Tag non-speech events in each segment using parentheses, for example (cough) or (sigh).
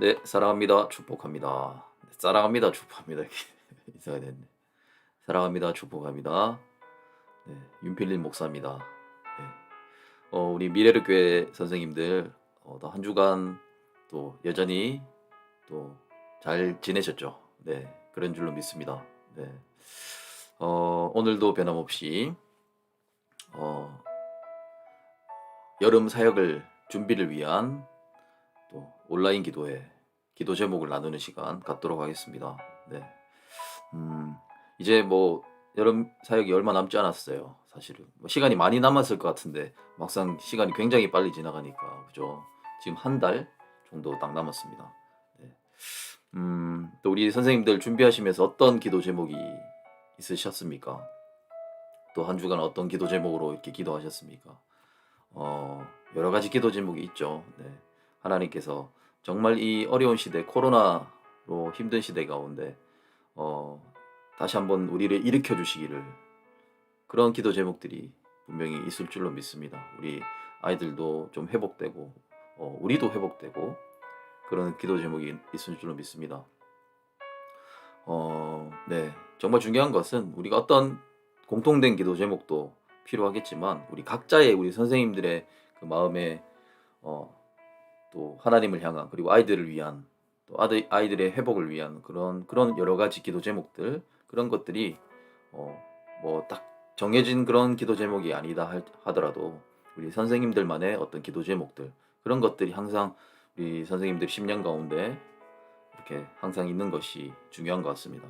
네, 사랑합니다. 축복합니다. 네, 사랑합니다. 축복합니다. (laughs) 인사가 됐네. 사랑합니다. 축복합니다. 네, 윤필린 목사입니다. 네. 어, 우리 미래를 교회 선생님들 어, 한 주간 또 여전히 또 잘 지내셨죠? 네, 그런 줄로 믿습니다. 네. 어, 오늘도 변함없이 어, 여름 사역을 준비를 위한 또 온라인 기도회 기도 제목을 나누는 시간 갖도록 하겠습니다. 네. 음, 이제 뭐 여름 사역이 얼마 남지 않았어요. 사실은 뭐 시간이 많이 남았을 것 같은데 막상 시간이 굉장히 빨리 지나가니까 그죠? 지금 한 달 정도 딱 남았습니다. 네. 음, 또 우리 선생님들 준비하시면서 어떤 기도 제목이 있으셨습니까? 또 한 주간 어떤 기도 제목으로 이렇게 기도하셨습니까? 어, 여러 가지 기도 제목이 있죠. 네. 하나님께서 정말 이 어려운 시대, 코로나로 힘든 시대 가운데 어, 다시 한번 우리를 일으켜 주시기를 그런 기도 제목들이 분명히 있을 줄로 믿습니다. 우리 아이들도 좀 회복되고 어, 우리도 회복되고 그런 기도 제목이 있을 줄로 믿습니다. 어, 네. 정말 중요한 것은 우리가 어떤 공통된 기도 제목도 필요하겠지만 우리 각자의 우리 선생님들의 그 마음에 어, 또 하나님을 향한 그리고 아이들을 위한 또 아들 아이들의 회복을 위한 그런 그런 여러 가지 기도 제목들 그런 것들이 어, 뭐 딱 정해진 그런 기도 제목이 아니다 할- 하더라도 우리 선생님들만의 어떤 기도 제목들 그런 것들이 항상 우리 선생님들 10년 가운데 이렇게 항상 있는 것이 중요한 것 같습니다.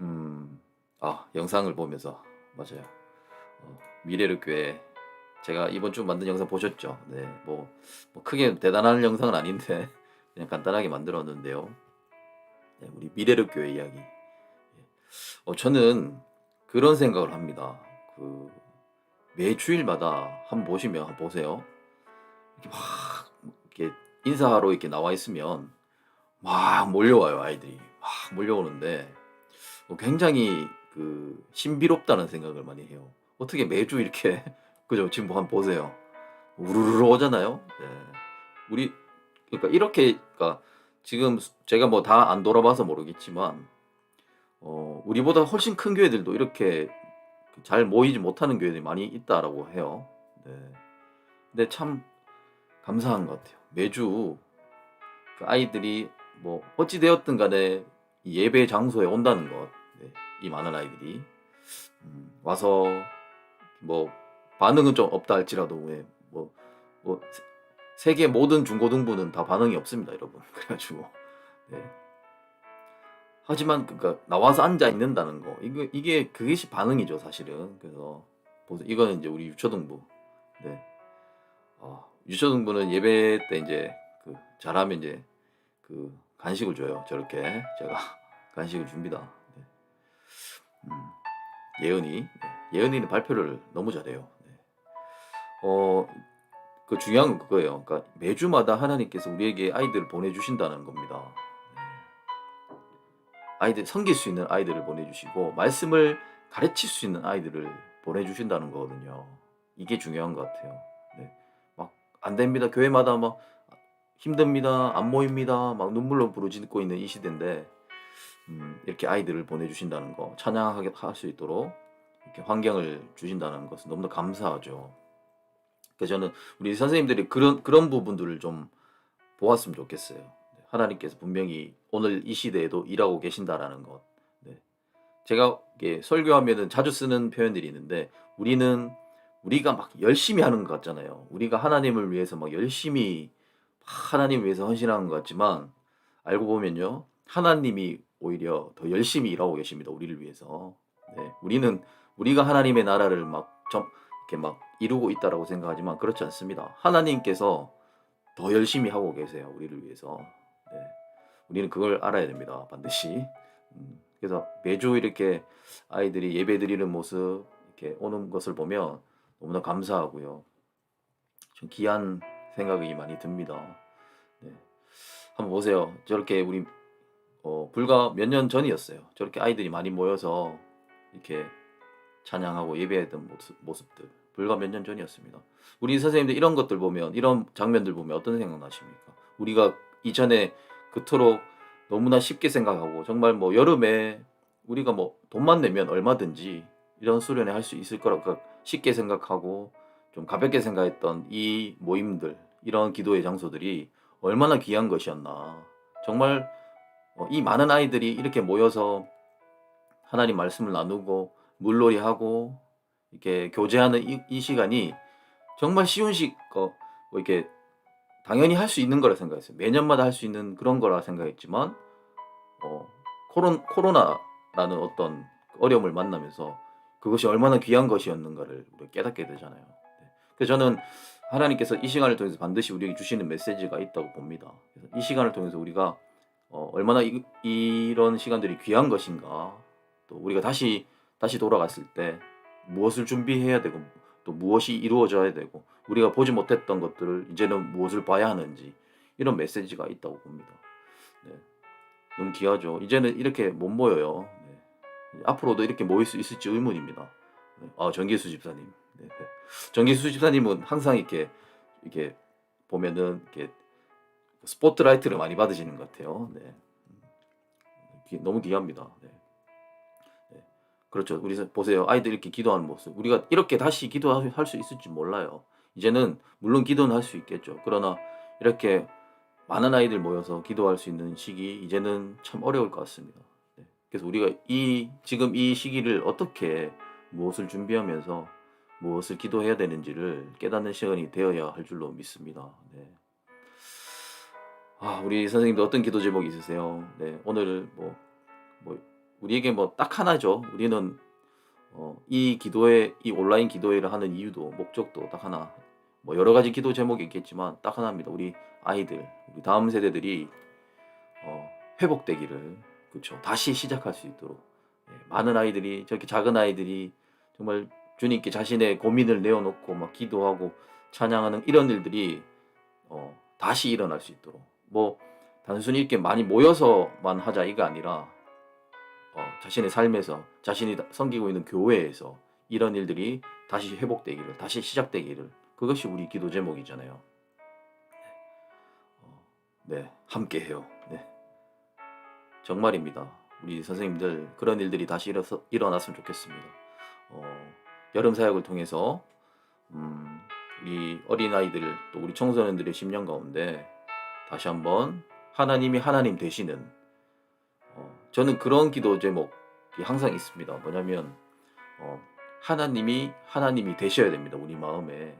음, 아 영상을 보면서 맞아요. 어, 미래를 교회 제가 이번 주 만든 영상 보셨죠? 네, 뭐, 뭐 크게 대단한 영상은 아닌데 (laughs) 그냥 간단하게 만들었는데요. 네, 우리 미래를 교회 이야기. 예. 어, 저는 그런 생각을 합니다. 그 매주일마다 한번 보시면 한번 보세요. 이렇게 막 이렇게 인사하러 이렇게 나와 있으면 막 몰려와요 아이들이 막 몰려오는데 어, 굉장히 그 신비롭다는 생각을 많이 해요. 어떻게 매주 이렇게 그죠? 지금 뭐 한번 보세요. 우르르 오잖아요. 네. 우리 그러니까 이렇게 그러니까 지금 제가 뭐 다 안 돌아봐서 모르겠지만 어, 우리보다 훨씬 큰 교회들도 이렇게 잘 모이지 못하는 교회들이 많이 있다라고 해요. 네. 근데 참 감사한 것 같아요. 매주 그 아이들이 뭐 어찌 되었든 간에 이 예배 장소에 온다는 것, 네. 이 많은 아이들이 음, 와서 뭐 반응은 좀 없다 할지라도 왜뭐뭐 세계 모든 중고등부는 다 반응이 없습니다, 여러분. (laughs) 그래가지고 네. 하지만 그니까 나와서 앉아 있는다는 거 이거 이게 그것이 반응이죠, 사실은. 그래서 보세요. 이거는 이제 우리 유초등부. 네. 아, 유초등부는 예배 때 이제 그 잘하면 이제 그 간식을 줘요. 저렇게 제가 (laughs) 간식을 줍니다. 네. 음, 예은이 네. 예은이는 발표를 너무 잘해요. 네. 어, 그 중요한 건 그거예요. 그러니까 매주마다 하나님께서 우리에게 아이들을 보내주신다는 겁니다. 네. 아이들 섬길 수 있는 아이들을 보내주시고 말씀을 가르칠 수 있는 아이들을 보내주신다는 거거든요. 이게 중요한 것 같아요. 네. 막안 됩니다. 교회마다 막 힘듭니다. 안 모입니다. 막 눈물로 부르짖고 있는 이 시대인데 음, 이렇게 아이들을 보내주신다는 거 찬양하게 할 수 있도록 이렇게 환경을 주신다는 것은 너무나 감사하죠. 그래서 저는 우리 선생님들이 그런 그런 부분들을 좀 보았으면 좋겠어요. 네, 하나님께서 분명히 오늘 이 시대에도 일하고 계신다라는 것. 네. 제가 설교하면은 자주 쓰는 표현들이 있는데 우리는 우리가 막 열심히 하는 것 같잖아요. 우리가 하나님을 위해서 막 열심히 하나님 위해서 헌신하는 것 같지만 알고 보면요 하나님이 오히려 더 열심히 일하고 계십니다. 우리를 위해서. 네, 우리는 우리가 하나님의 나라를 막좀 이렇게 막 이루고 있다라고 생각하지만 그렇지 않습니다. 하나님께서 더 열심히 하고 계세요. 우리를 위해서. 네, 우리는 그걸 알아야 됩니다. 반드시. 음, 그래서 매주 이렇게 아이들이 예배 드리는 모습 이렇게 오는 것을 보면 너무나 감사하고요. 좀 귀한 생각이 많이 듭니다. 네. 한번 보세요. 저렇게 우리 어, 불과 몇 년 전이었어요. 저렇게 아이들이 많이 모여서 이렇게 찬양하고 예배했던 모습, 모습들. 불과 몇 년 전이었습니다. 우리 선생님들 이런 것들 보면 이런 장면들 보면 어떤 생각 나십니까? 우리가 이전에 그토록 너무나 쉽게 생각하고 정말 뭐 여름에 우리가 뭐 돈만 내면 얼마든지 이런 수련회 할 수 있을 거라고 그러니까 쉽게 생각하고 좀 가볍게 생각했던 이 모임들 이런 기도의 장소들이 얼마나 귀한 것이었나 정말 어, 이 많은 아이들이 이렇게 모여서 하나님 말씀을 나누고 물놀이하고 이렇게 교제하는 이, 이 시간이 정말 쉬운 시, 거, 뭐 이렇게 당연히 할 수 있는 거라 생각했어요. 매년마다 할 수 있는 그런 거라 생각했지만 어, 코론, 코로나라는 어떤 어려움을 만나면서 그것이 얼마나 귀한 것이었는가를 깨닫게 되잖아요. 네. 그래서 저는 하나님께서 이 시간을 통해서 반드시 우리에게 주시는 메시지가 있다고 봅니다. 그래서 이 시간을 통해서 우리가 어, 얼마나 이, 이런 시간들이 귀한 것인가 또 우리가 다시 다시 돌아갔을 때 무엇을 준비해야 되고 또 무엇이 이루어져야 되고 우리가 보지 못했던 것들을 이제는 무엇을 봐야 하는지 이런 메시지가 있다고 봅니다. 네. 너무 귀하죠. 이제는 이렇게 못 모여요. 네. 앞으로도 이렇게 모일 수 있을지 의문입니다. 네. 아 정기수 집사님. 네. 네. 정기수 집사님은 항상 이렇게 이렇게 보면은 이렇게 스포트라이트를 많이 받으시는 것 같아요. 네. 귀- 너무 귀합니다. 네. 네. 그렇죠. 우리 보세요. 아이들 이렇게 기도하는 모습. 우리가 이렇게 다시 기도할 수 있을지 몰라요. 이제는 물론 기도는 할 수 있겠죠. 그러나 이렇게 많은 아이들 모여서 기도할 수 있는 시기 이제는 참 어려울 것 같습니다. 네. 그래서 우리가 이 지금 이 시기를 어떻게 무엇을 준비하면서 무엇을 기도해야 되는지를 깨닫는 시간이 되어야 할 줄로 믿습니다. 네. 아, 우리 선생님도 어떤 기도 제목이 있으세요? 네, 오늘 뭐, 뭐 우리에게 뭐 딱 하나죠. 우리는 어, 이 기도회, 이 온라인 기도회를 하는 이유도 목적도 딱 하나. 뭐 여러 가지 기도 제목이 있겠지만 딱 하나입니다. 우리 아이들, 우리 다음 세대들이 어, 회복되기를 그렇죠. 다시 시작할 수 있도록 예, 많은 아이들이 저렇게 작은 아이들이 정말 주님께 자신의 고민을 내어놓고 막 기도하고 찬양하는 이런 일들이 어, 다시 일어날 수 있도록 뭐 단순히 이렇게 많이 모여서만 하자 이가 아니라 어, 자신의 삶에서 자신이 섬기고 있는 교회에서 이런 일들이 다시 회복되기를 다시 시작되기를 그것이 우리 기도 제목이잖아요. 어, 네, 함께해요. 네, 정말입니다. 우리 선생님들 그런 일들이 다시 일어서, 일어났으면 좋겠습니다. 어, 여름 사역을 통해서 음, 우리 어린 아이들 또 우리 청소년들의 심령 가운데 다시 한번 하나님이 하나님 되시는 어, 저는 그런 기도 제목이 항상 있습니다. 뭐냐면 어, 하나님이 하나님이 되셔야 됩니다. 우리 마음에 네.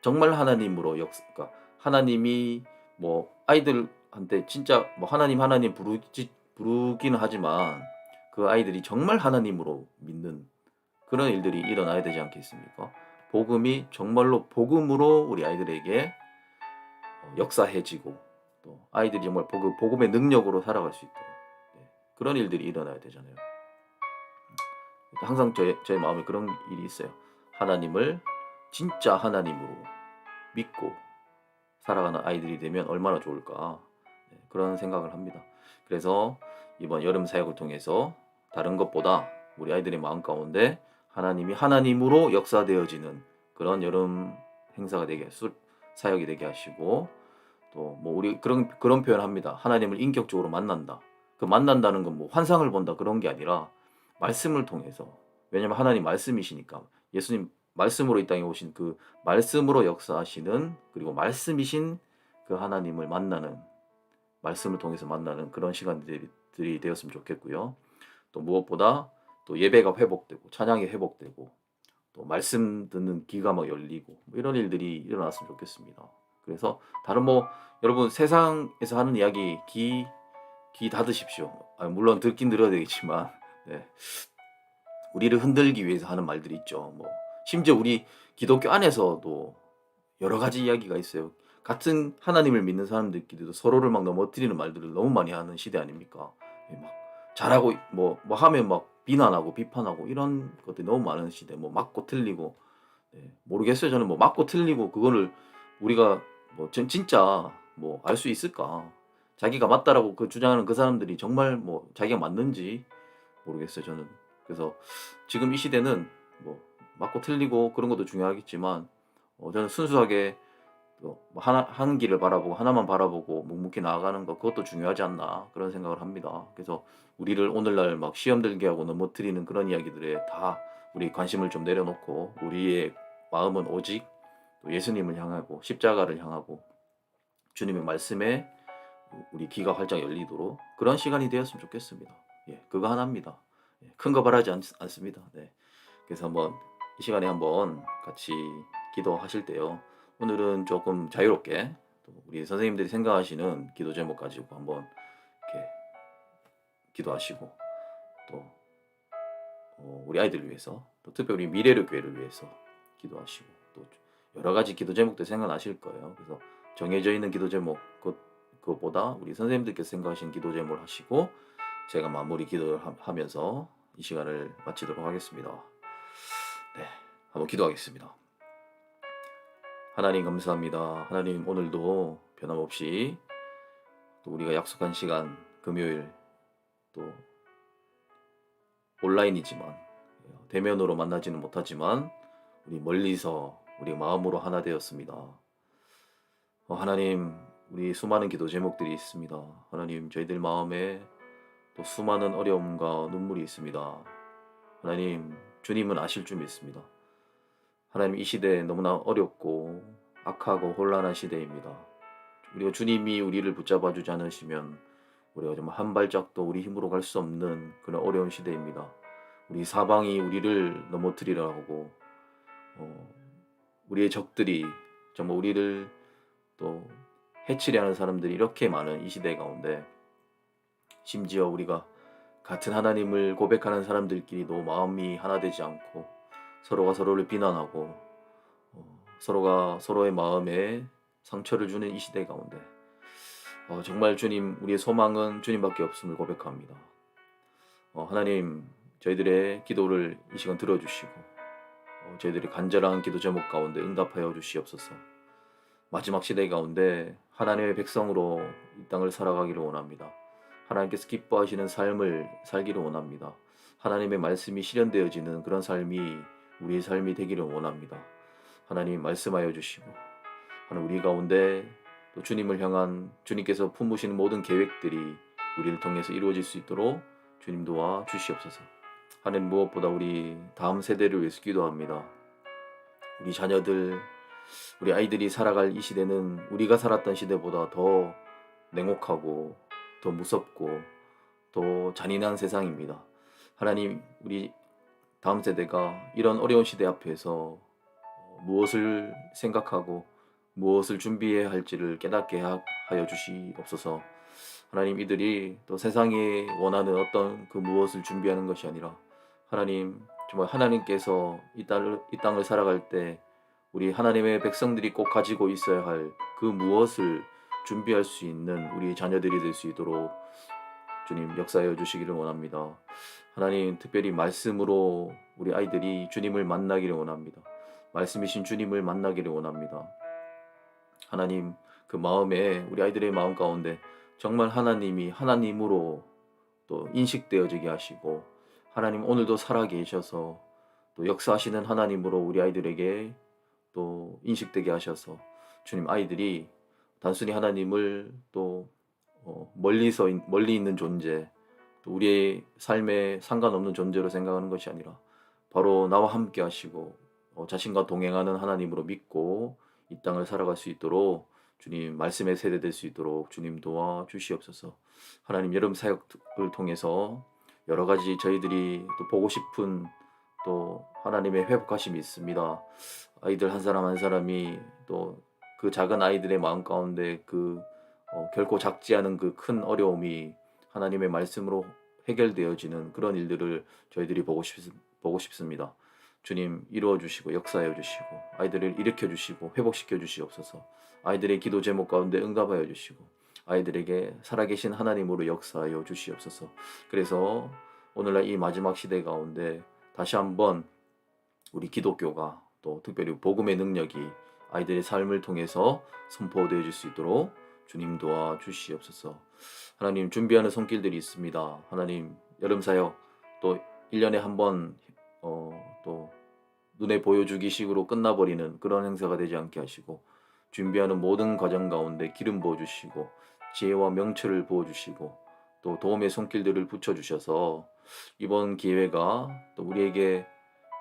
정말 하나님으로 역 그러니까 하나님이 뭐 아이들한테 진짜 뭐 하나님 하나님 부르지 부르기는 하지만 그 아이들이 정말 하나님으로 믿는 그런 일들이 일어나야 되지 않겠습니까? 복음이 정말로 복음으로 우리 아이들에게 어, 역사해지고 또 아이들이 정말 복음, 복음의 능력으로 살아갈 수 있도록 네, 그런 일들이 일어나야 되잖아요. 그러니까 항상 저의, 마음에 그런 일이 있어요. 하나님을 진짜 하나님으로 믿고 살아가는 아이들이 되면 얼마나 좋을까 네, 그런 생각을 합니다. 그래서 이번 여름 사역을 통해서 다른 것보다 우리 아이들의 마음 가운데 하나님이 하나님으로 역사되어지는 그런 여름 행사가 되게 수- 사역이 되게 하시고 또 뭐 우리 그런 그런 표현 합니다. 하나님을 인격적으로 만난다. 그 만난다는 건 뭐 환상을 본다 그런 게 아니라 말씀을 통해서 왜냐면 하나님 말씀이시니까 예수님 말씀으로 이 땅에 오신 그 말씀으로 역사하시는 그리고 말씀이신 그 하나님을 만나는 말씀을 통해서 만나는 그런 시간들이 들이 되었으면 좋겠고요. 또 무엇보다 또 예배가 회복되고 찬양이 회복되고 또 말씀 듣는 귀가 막 열리고 뭐 이런 일들이 일어났으면 좋겠습니다. 그래서 다른 뭐 여러분 세상에서 하는 이야기 귀, 귀 닫으십시오. 아, 물론 듣긴 들어야 되겠지만 네. 우리를 흔들기 위해서 하는 말들이 있죠. 뭐 심지어 우리 기독교 안에서도 여러 가지 이야기가 있어요. 같은 하나님을 믿는 사람들끼리도 서로를 막 넘어뜨리는 말들을 너무 많이 하는 시대 아닙니까? 예, 막 잘하고 뭐뭐 하면 막 비난하고 비판하고 이런 것들이 너무 많은 시대. 뭐 맞고 틀리고 네, 모르겠어요. 저는 뭐 맞고 틀리고 그거를 우리가 뭐 진- 진짜 뭐 알 수 있을까? 자기가 맞다라고 그 주장하는 그 사람들이 정말 뭐 자기가 맞는지 모르겠어요. 저는 그래서 지금 이 시대는 뭐 맞고 틀리고 그런 것도 중요하겠지만 어, 저는 순수하게 또뭐 하나 한 길을 바라보고 하나만 바라보고 묵묵히 나아가는 것 그것도 중요하지 않나 그런 생각을 합니다. 그래서 우리를 오늘날 막 시험 들게 하고 넘어뜨리는 그런 이야기들에 다 우리 관심을 좀 내려놓고 우리의 마음은 오직 또 예수님을 향하고 십자가를 향하고 주님의 말씀에 우리 귀가 활짝 열리도록 그런 시간이 되었으면 좋겠습니다. 예, 그거 하나입니다. 예, 큰거 바라지 않, 않습니다. 네. 그래서 한번 이 시간에 한번 같이 기도하실 때요. 오늘은 조금 자유롭게 또 우리 선생님들이 생각하시는 기도 제목 가지고 한번 이렇게 기도하시고 또 어, 우리 아이들을 위해서 또 특별히 미래를 교회를 위해서 기도하시고 또 여러 가지 기도 제목들 생각나실 거예요. 그래서 정해져 있는 기도 제목 그 그것보다 우리 선생님들께서 생각하신 기도 제목을 하시고 제가 마무리 기도를 하- 하면서 이 시간을 마치도록 하겠습니다. 네, 한번 기도하겠습니다. 하나님 감사합니다. 하나님 오늘도 변함없이 또 우리가 약속한 시간 금요일 또 온라인이지만 대면으로 만나지는 못하지만 우리 멀리서 우리 마음으로 하나 되었습니다. 어, 하나님 우리 수많은 기도 제목들이 있습니다. 하나님 저희들 마음에 또 수많은 어려움과 눈물이 있습니다. 하나님 주님은 아실 줄 믿습니다. 하나님 이 시대 너무나 어렵고 악하고 혼란한 시대입니다. 우리가 주님이 우리를 붙잡아 주지 않으시면 우리가 정말 한 발짝도 우리 힘으로 갈 수 없는 그런 어려운 시대입니다. 우리 사방이 우리를 넘어뜨리려고 어, 우리의 적들이 정말 우리를 또 해치려 하는 사람들이 이렇게 많은 이 시대 가운데 심지어 우리가 같은 하나님을 고백하는 사람들끼리도 마음이 하나 되지 않고 서로가 서로를 비난하고 어, 서로가 서로의 마음에 상처를 주는 이 시대 가운데 어, 정말 주님 우리의 소망은 주님밖에 없음을 고백합니다. 어, 하나님 저희들의 기도를 이 시간 들어주시고 어, 저희들의 간절한 기도 제목 가운데 응답하여 주시옵소서. 마지막 시대 가운데 하나님의 백성으로 이 땅을 살아가기를 원합니다. 하나님께서 기뻐하시는 삶을 살기를 원합니다. 하나님의 말씀이 실현되어지는 그런 삶이 우리의 삶이 되기를 원합니다. 하나님 말씀하여 주시고 하나님 우리 가운데 또 주님을 향한 주님께서 품으시는 모든 계획들이 우리를 통해서 이루어질 수 있도록 주님 도와 주시옵소서. 하나님 무엇보다 우리 다음 세대를 위해서 기도합니다. 우리 자녀들, 우리 아이들이 살아갈 이 시대는 우리가 살았던 시대보다 더 냉혹하고 더 무섭고 더 잔인한 세상입니다. 하나님, 우리 다음 세대가 이런 어려운 시대 앞에서 무엇을 생각하고 무엇을 준비해야 할지를 깨닫게 하- 하여 주시옵소서. 하나님 이들이 또 세상이 원하는 어떤 그 무엇을 준비하는 것이 아니라 하나님 정말 하나님께서 이 땅을 이 땅을 살아갈 때 우리 하나님의 백성들이 꼭 가지고 있어야 할 그 무엇을 준비할 수 있는 우리 자녀들이 될 수 있도록 주님 역사하여 주시기를 원합니다. 하나님 특별히 말씀으로 우리 아이들이 주님을 만나기를 원합니다. 말씀이신 주님을 만나기를 원합니다. 하나님 그 마음에 우리 아이들의 마음 가운데 정말 하나님이 하나님으로 또 인식되어지게 하시고 하나님 오늘도 살아 계셔서 또 역사하시는 하나님으로 우리 아이들에게 또 인식되게 하셔서 주님 아이들이 단순히 하나님을 또 어, 멀리서 있- 멀리 있는 존재 또 우리의 삶에 상관없는 존재로 생각하는 것이 아니라 바로 나와 함께 하시고 어, 자신과 동행하는 하나님으로 믿고 이 땅을 살아갈 수 있도록 주님 말씀의 세대 될 수 있도록 주님 도와 주시옵소서. 하나님 여름 사역을 통해서 여러 가지 저희들이 또 보고 싶은 또 하나님의 회복하심이 있습니다. 아이들 한 사람 한 사람이 또 그 작은 아이들의 마음 가운데 그 어, 결코 작지 않은 그 큰 어려움이 하나님의 말씀으로 해결되어지는 그런 일들을 저희들이 보고 싶 보고 싶습니다. 주님 이루어 주시고 역사하여 주시고 아이들을 일으켜 주시고 회복시켜 주시옵소서. 아이들의 기도 제목 가운데 응답하여 주시고 아이들에게 살아계신 하나님으로 역사하여 주시옵소서. 그래서 오늘날 이 마지막 시대 가운데 다시 한번 우리 기독교가 또 특별히 복음의 능력이 아이들의 삶을 통해서 선포되어질 수 있도록 주님 도와 주시옵소서. 하나님 준비하는 손길들이 있습니다. 하나님 여름 사역 또 1년에 한번 어, 또 눈에 보여주기 식으로 끝나버리는 그런 행사가 되지 않게 하시고 준비하는 모든 과정 가운데 기름 부어 주시고 지혜와 명철을 부어 주시고 또 도움의 손길들을 붙여 주셔서 이번 기회가 또 우리에게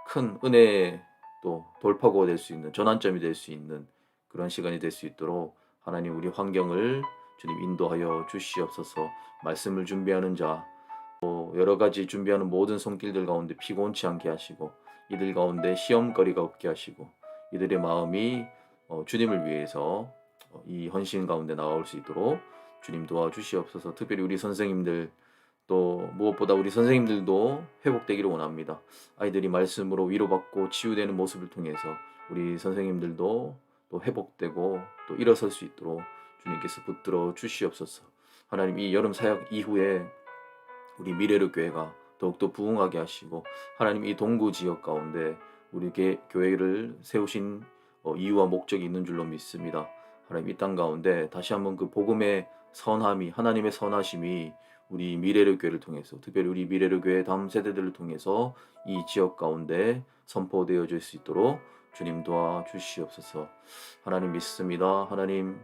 큰 은혜의 또 돌파구가 될 수 있는 전환점이 될 수 있는 그런 시간이 될 수 있도록 하나님 우리 환경을 주님 인도하여 주시옵소서. 말씀을 준비하는 자 또 여러 가지 준비하는 모든 손길들 가운데 피곤치 않게 하시고 이들 가운데 시험거리가 없게 하시고 이들의 마음이 어, 주님을 위해서 어, 이 헌신 가운데 나올 수 있도록 주님 도와주시옵소서 특별히 우리 선생님들 또 무엇보다 우리 선생님들도 회복되기를 원합니다. 아이들이 말씀으로 위로받고 치유되는 모습을 통해서 우리 선생님들도 또 회복되고 또 일어설 수 있도록 주님께서 붙들어 주시옵소서. 하나님 이 여름 사역 이후에 우리 미래를 교회가 더욱더 부흥하게 하시고 하나님 이 동구 지역 가운데 우리 개- 교회를 세우신 어, 이유와 목적이 있는 줄로 믿습니다. 하나님 이 땅 가운데 다시 한번 그 복음의 선함이 하나님의 선하심이 우리 미래를 교회를 통해서 특별히 우리 미래를 교회 다음 세대들을 통해서 이 지역 가운데 선포되어 질 수 있도록 주님 도와 주시옵소서. 하나님 믿습니다. 하나님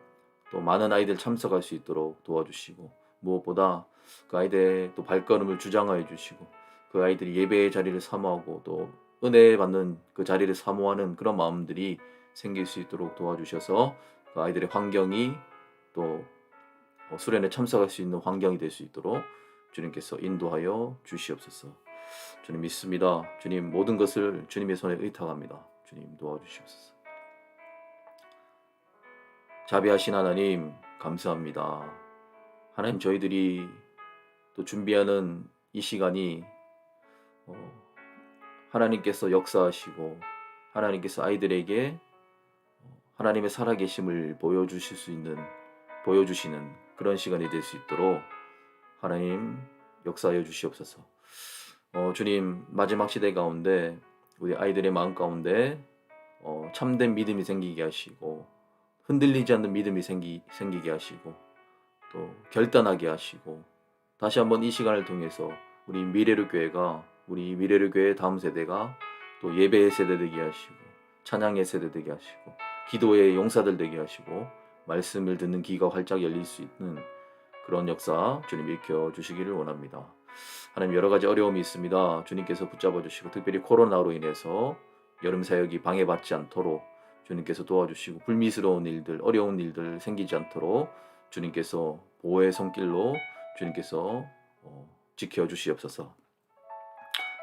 또 많은 아이들 참석할 수 있도록 도와주시고 무엇보다 그 아이들의 또 발걸음을 주장하여 주시고 그 아이들이 예배의 자리를 사모하고 또 은혜 받는 그 자리를 사모하는 그런 마음들이 생길 수 있도록 도와주셔서 그 아이들의 환경이 또 어, 수련에 참석할 수 있는 환경이 될 수 있도록 주님께서 인도하여 주시옵소서. 주님 믿습니다. 주님 모든 것을 주님의 손에 의탁합니다. 주님 도와주시옵소서. 자비하신 하나님 감사합니다. 하나님 저희들이 또 준비하는 이 시간이 어, 하나님께서 역사하시고 하나님께서 아이들에게 어, 하나님의 살아계심을 보여주실 수 있는 보여주시는 그런 시간이 될 수 있도록 하나님 역사하여 주시옵소서. 어, 주님 마지막 시대 가운데 우리 아이들의 마음 가운데 어, 참된 믿음이 생기게 하시고 흔들리지 않는 믿음이 생기, 생기게 하시고 또 결단하게 하시고 다시 한번 이 시간을 통해서 우리 미래를 교회가 우리 미래를 교회 다음 세대가 또 예배의 세대 되게 하시고 찬양의 세대 되게 하시고 기도의 용사들 되게 하시고 말씀을 듣는 귀가 활짝 열릴 수 있는 그런 역사 주님 일으켜 주시기를 원합니다. 하나님 여러 가지 어려움이 있습니다. 주님께서 붙잡아 주시고 특별히 코로나로 인해서 여름 사역이 방해받지 않도록 주님께서 도와주시고 불미스러운 일들, 어려운 일들 생기지 않도록 주님께서 보호의 손길로 주님께서 어, 지켜 주시옵소서.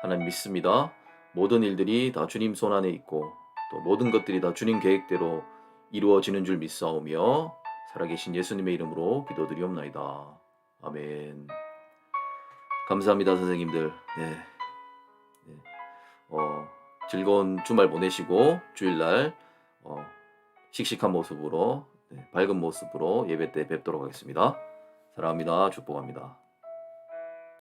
하나님 믿습니다. 모든 일들이 다 주님 손 안에 있고 또 모든 것들이 다 주님 계획대로 이루어지는 줄 믿사오며 살아계신 예수님의 이름으로 기도드리옵나이다. 아멘. 감사합니다, 선생님들. 네. 네. 어, 즐거운 주말 보내시고 주일날 어, 씩씩한 모습으로 네, 밝은 모습으로 예배 때 뵙도록 하겠습니다. 사랑합니다. 축복합니다.